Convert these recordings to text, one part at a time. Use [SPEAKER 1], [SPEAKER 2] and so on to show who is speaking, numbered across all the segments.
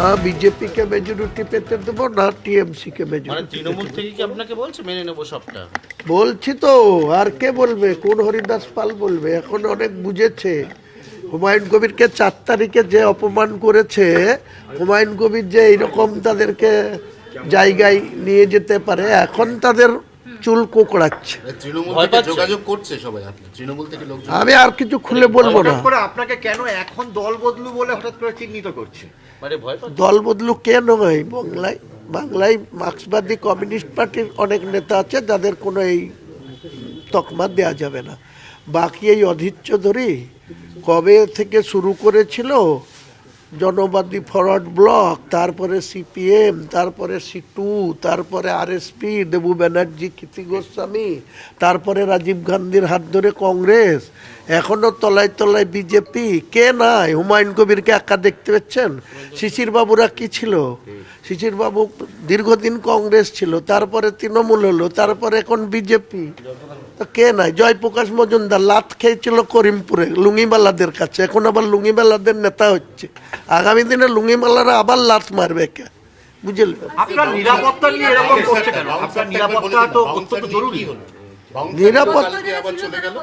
[SPEAKER 1] না বিজেপিকে মেজরিটি পেতে দেবো না টিএমসিকে
[SPEAKER 2] মানে
[SPEAKER 1] মেজরিটি
[SPEAKER 2] তৃণমূল থেকে কি আপনাকে বলছে? মেনে নেব সবটা।
[SPEAKER 1] বলছি তো আর কে বলবে? কোন হরিদাস পাল বলবে? এখন অনেক বুঝেছে। হুমায়ুন কবিরকে চার তারিখে যে অপমান করেছে হুমায়ুন কবির যে এইরকম তাদেরকে জায়গায় নিয়ে যেতে পারে এখন তাদের চুল কোকড়াচ্ছে?
[SPEAKER 3] যোগাযোগ করছে সবাই তৃণমূল থেকে
[SPEAKER 1] আমি আর কিছু খুলে বলব না।
[SPEAKER 4] আপনাকে কেন এখন দল বদলু বলে হঠাৎ করে চিহ্নিত করছে?
[SPEAKER 2] মানে
[SPEAKER 1] দল বদলু কে নয় বাংলায়? বাংলায় মার্ক্সবাদী কমিউনিস্ট পার্টির অনেক নেতা আছে যাদের কোনো এই তকমা দেওয়া যাবে না। বাকি এই অধীর চৌধুরী কবে থেকে শুরু করেছিল জনবাদী ফরওয়ার্ড ব্লক, তারপরে সিপিএম, তারপরে সিটু তারপরে আরএসপি দেবু ব্যানার্জি, কীর্তি গোস্বামী, তারপরে রাজীব গান্ধীর হাত ধরে কংগ্রেস এখনও তলায় তলায় বিজেপি, কে নাই? হুমায়ুন কবিরকে একা দেখতে পাচ্ছেন শিশির বাবুরা কি ছিল? শিশির বাবু দীর্ঘদিন কংগ্রেস ছিল, তারপরে তৃণমূল হলো, তারপরে এখন বিজেপি। তো কে নাই? জয়প্রকাশ মজুমদার, লাত খেয়েছিল করিমপুরে লুঙ্গিমালাদের কাছে, এখন আবার লুঙ্গিমালাদের নেতা হচ্ছে। আগামী দিনে লুঙ্গিমালারা আবার লাত মারবে কে? বুঝলেন
[SPEAKER 4] আপনার নিরাপত্তা নিয়ে এরকম করছে কেন? আপনার নিরাপত্তা তো অত্যন্ত জরুরি।
[SPEAKER 1] নিরাপদ-
[SPEAKER 3] কালকে আবার চলে গেল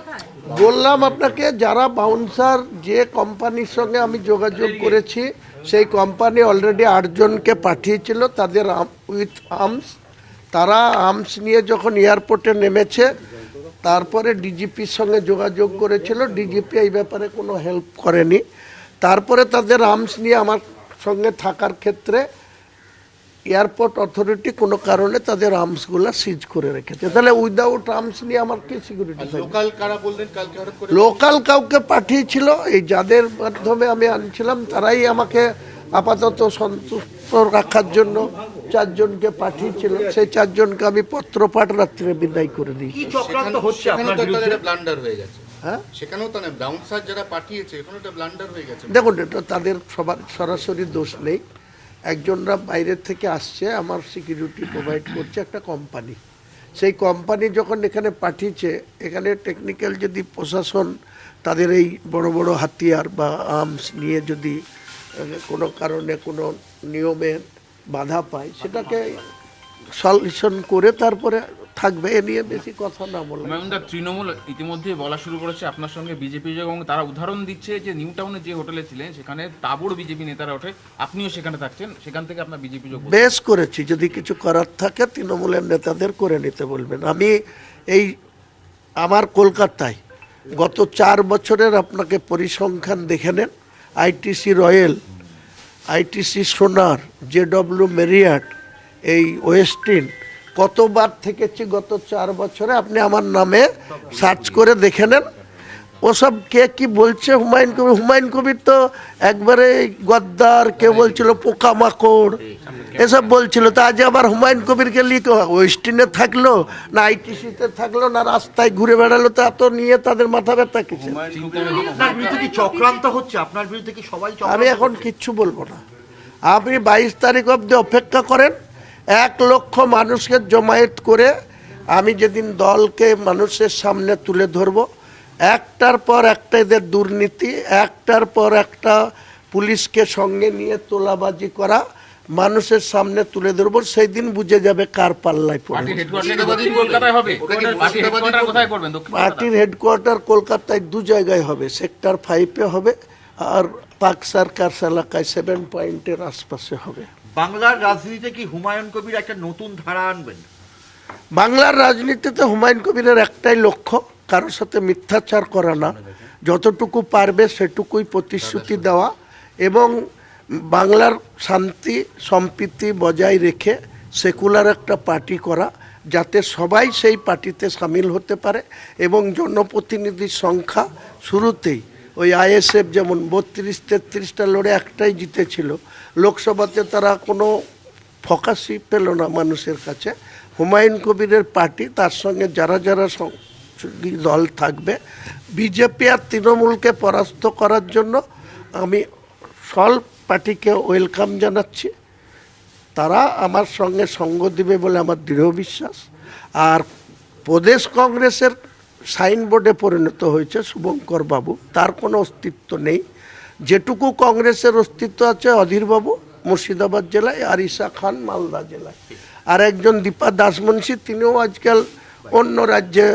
[SPEAKER 1] বললাম আপনাকে যারা বাউন্সার যে কোম্পানির সঙ্গে আমি যোগাযোগ করেছি সেই কোম্পানি অলরেডি আটজনকে পাঠিয়েছিল তাদের উইথ আর্মস তারা আর্মস নিয়ে যখন এয়ারপোর্টে নেমেছে তারপরে ডিজিপির সঙ্গে যোগাযোগ করেছিল। ডিজিপি এই ব্যাপারে কোনো হেল্প করেনি। তারপরে তাদের আর্মস নিয়ে আমার সঙ্গে থাকার ক্ষেত্রে এয়ারপোর্ট অথরিটি কোনো কারণে তাদের আর্মসগুলো সিজ করে রেখেছে। তাহলে উইদাউট আর্মস নিয়ে আমার কি সিকিউরিটি
[SPEAKER 3] লোকাল কারা বললেন? কালকে হঠাৎ করে
[SPEAKER 1] লোকাল কাউকে পাঠিয়েছিল এই যাদের মাধ্যমে আমি আনছিলাম তারাই আমাকে আপাতত সন্তুষ্ট রাখার জন্য চারজনকে পাঠিয়েছিল। সেই চারজনকে আমি পত্রপাঠ রাত্রে বিদায় করে দিই
[SPEAKER 4] হচ্ছে আপনার
[SPEAKER 3] ব্লান্ডার হয়ে গেছে।
[SPEAKER 1] হ্যাঁ?
[SPEAKER 3] সেখানেও তো যারা পাঠিয়েছে এখানেও একটা ব্লান্ডার হয়ে গেছে।
[SPEAKER 1] দেখুন এটা তাদের সবার সরাসরি দোষ নেই। একজনরা বাইরের থেকে আসছে আমার সিকিউরিটি প্রোভাইড করছে একটা কোম্পানি সেই কোম্পানি যখন এখানে পাঠিয়েছে এখানে টেকনিক্যাল যদি প্রশাসন তাদের এই বড় বড় হাতিয়ার বা আর্মস নিয়ে যদি কোনো কারণে কোনো নিয়মে বাধা পায় সেটাকে সলিউশন করে তারপরে থাকবে এ নিয়ে বেশি কথা না বলে।
[SPEAKER 5] হুমায়ুনদা তৃণমূল ইতিমধ্যে বলা শুরু করেছে আপনার সঙ্গে বিজেপি এবং তারা উদাহরণ দিচ্ছে যে নিউ টাউনে যে হোটেলে ছিলেন সেখানে তাবড় বিজেপি নেতারা ওঠে। আপনিও সেখানে থাকছেন সেখান থেকে আপনার বিজেপি যোগ
[SPEAKER 1] বেশ করেছি যদি কিছু করার থাকে তৃণমূলের নেতাদের করে নিতে বলবেন। আমি এই আমার কলকাতায় গত চার বছরের আপনাকে পরিসংখ্যান দেখে নেন ITC Royal ITC Sonar JW Marriott এই ওয়েস্টিন কতবার থেকেছি গত চার বছরে আপনি আমার নামে সার্চ করে দেখে নেন। ওসব কে কি বলছে? হুমায়ুন কবির হুমায়ুন কবির তো একবারে গদ্দার কে বলছিল পোকামাকড় এসব বলছিল। তা আজ আবার হুমায়ুন কবিরকে লিখো ওয়েস্টিনে থাকল না আইটিসিতে থাকল না রাস্তায় ঘুরে বেড়ালো তা তো নিয়ে তাদের মাথা ব্যথা কিছু
[SPEAKER 4] চক্রান্ত হচ্ছে? আপনার বিরুদ্ধে কি সবাই
[SPEAKER 1] আমি এখন কিচ্ছু বলব না। আপনি বাইশ তারিখ অব্দি অপেক্ষা করেন এক লক্ষ মানুষকে জমায়েত করে আমি যেদিন দলকে মানুষের সামনে তুলে ধরবো একটার পর একটা এদের দুর্নীতি একটার পর একটা পুলিশকে সঙ্গে নিয়ে তোলাবাজি করা মানুষের সামনে তুলে ধরবো সেই দিন বুঝে যাবে কার পাল্লায় পড়বে
[SPEAKER 5] পার্টির হেডকোয়ার্টার কলকাতায়
[SPEAKER 1] দু জায়গায় হবে সেক্টর ফাইভে হবে আর পাক সার্কাস এলাকায় সেভেন পয়েন্টের আশপাশে হবে।
[SPEAKER 4] বাংলার রাজনীতিতে কি হুমায়ুন কবির একটা নতুন ধারা আনবেন?
[SPEAKER 1] বাংলার রাজনীতিতে হুমায়ুন কবিরের একটাই লক্ষ্য কারোর সাথে মিথ্যাচার করা না। যতটুকু পারবে সেটুকুই প্রতিশ্রুতি দেওয়া এবং বাংলার শান্তি সম্প্রীতি বজায় রেখে সেকুলার একটা পার্টি করা যাতে সবাই সেই পার্টিতে সামিল হতে পারে এবং জনপ্রতিনিধির সংখ্যা শুরুতেই ওই আইএসএফ যেমন বত্রিশ, তেত্রিশটা লড়ে একটাই জিতেছিল। লোকসভাতে তারা কোনো ফোকাসই পেল না মানুষের কাছে। হুমায়ুন কবিরের পার্টি, তার সঙ্গে যারা যারা দল থাকবে, বিজেপি আর তৃণমূলকে পরাস্ত করার জন্য আমি সল পার্টিকে ওয়েলকাম জানাচ্ছি। তারা আমার সঙ্গে সঙ্গ দিবে বলে আমার দৃঢ় বিশ্বাস। আর প্রদেশ কংগ্রেসের সাইনবোর্ডে পরিণত হয়েছে শুভঙ্কর বাবু। তার কোনো অস্তিত্ব নেই। যেটুকু কংগ্রেসের অস্তিত্ব আছে অধীরবাবু, মুর্শিদাবাদ জেলায়, আর ঈশা খান মালদা জেলায়। আর একজন দীপা দাসমুন্সি তিনিও আজকাল অন্য রাজ্যে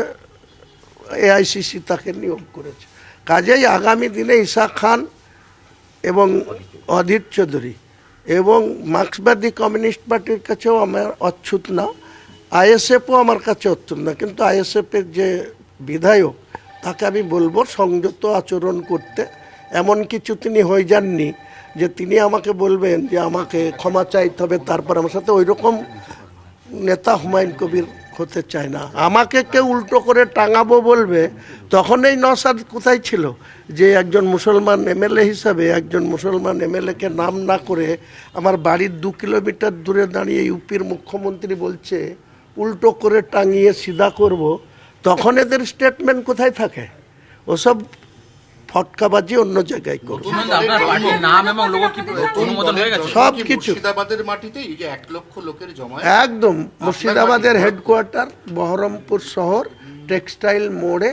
[SPEAKER 1] এআইসিসি তাকে নিয়োগ করেছে। কাজেই আগামী দিনে ঈশা খান এবং অধীর চৌধুরী এবং মার্ক্সবাদী কমিউনিস্ট পার্টির কাছেও আমার অচ্ছুত না। আইএসএফও আমার কাছে অচ্ছুত না, কিন্তু আইএসএফের যে বিধায়ক, তাকে আমি বলব সংযত আচরণ করতে। এমন কিছু তিনি হয়ে যাননি যে তিনি আমাকে বলবেন যে আমাকে ক্ষমা চাইতে হবে, তারপর আমার সাথে ওই রকম নেতা হুমায়ুন কবির হতে চায় না। আমাকে কেউ উল্টো করে টাঙাবো বলবে, তখন এই নসাদ কোথায় ছিল? যে একজন মুসলমান এমএলএ হিসাবে একজন মুসলমান এমএলএকে নাম না করে আমার বাড়ির দু কিলোমিটার দূরে দাঁড়িয়ে ইউপির মুখ্যমন্ত্রী বলছে, উল্টো করে টাঙিয়ে সিধা করব। তখন এদের স্টেটমেন্ট কোথায় থাকে? ওসব ফটকাবাজি অন্য জায়গায় করবে সব কিছু। একদম। মুর্শিদাবাদের হেডকোয়ার্টার বহরমপুর শহর টেক্সটাইল মোড়ে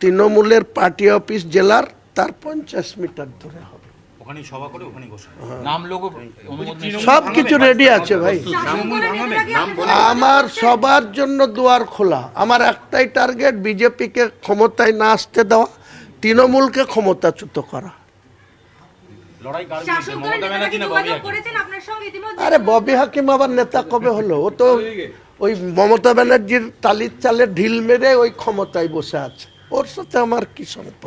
[SPEAKER 1] তৃণমূলের পার্টি অফিস জেলার তার পঞ্চাশ মিটার দূরে হবে।
[SPEAKER 4] ওখানেই সভা করে ওখানেই ঘোষণা
[SPEAKER 5] নাম লোগো অনুমোদন
[SPEAKER 1] সব কিছু রেডি আছে ভাই। আমার সবার জন্য দুয়ার খোলা। আমার একটাই টার্গেট বিজেপিকে ক্ষমতায় না আসতে দেওয়া তৃণমূলকে ক্ষমতাচ্যুত করা। আরে ববি হাকিম আবার নেতা কবে হলো? ও তো ওই মমতা ব্যানার্জির তালির চালে ঢিল মেরে ওই ক্ষমতায় বসে আছে। ওর সাথে আমার কি সম্পর্ক?